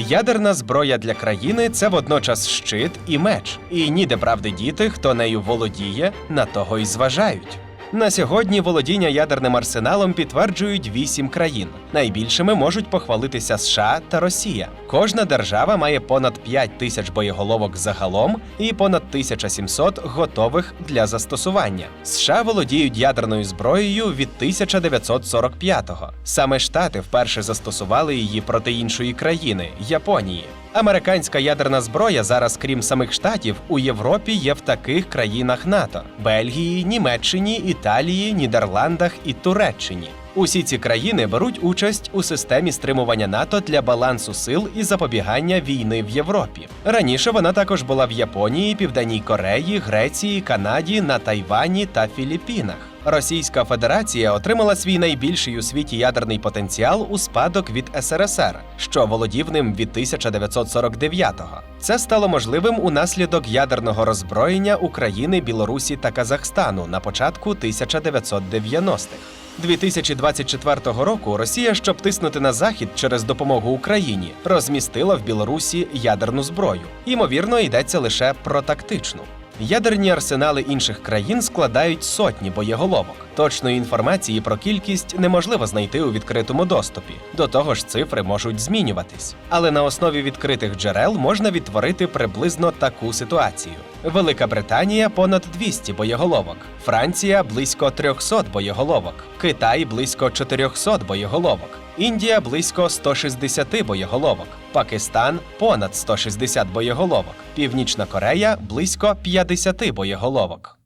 Ядерна зброя для країни це водночас щит і меч. І ніде правди діти, хто нею володіє, на того й зважають. На сьогодні володіння ядерним арсеналом підтверджують вісім країн. Найбільшими можуть похвалитися США та Росія. Кожна держава має понад 5 тисяч боєголовок загалом і понад 1700 готових для застосування. США володіють ядерною зброєю від 1945-го. Саме Штати вперше застосували її проти іншої країни Японії. Американська ядерна зброя зараз, крім самих штатів, у Європі є в таких країнах НАТО: Бельгії, Німеччині, Італії, Нідерландах і Туреччині. Усі ці країни беруть участь у системі стримування НАТО для балансу сил і запобігання війни в Європі. Раніше вона також була в Японії, Південній Кореї, Греції, Канаді, на Тайвані та Філіппінах. Російська Федерація отримала свій найбільший у світі ядерний потенціал у спадок від СРСР, що володів ним від 1949-го. Це стало можливим унаслідок ядерного роззброєння України, Білорусі та Казахстану на початку 1990-х. 2024 року Росія, щоб тиснути на захід через допомогу Україні, розмістила в Білорусі ядерну зброю. Ймовірно, йдеться лише про тактичну. Ядерні арсенали інших країн складають сотні боєголовок. Точної інформації про кількість неможливо знайти у відкритому доступі. До того ж, цифри можуть змінюватись. Але на основі відкритих джерел можна відтворити приблизно таку ситуацію: Велика Британія понад 200 боєголовок, Франція близько 300 боєголовок, Китай близько 400 боєголовок. Індія близько 160 боєголовок, Пакистан понад 160 боєголовок, Північна Корея близько 50 боєголовок.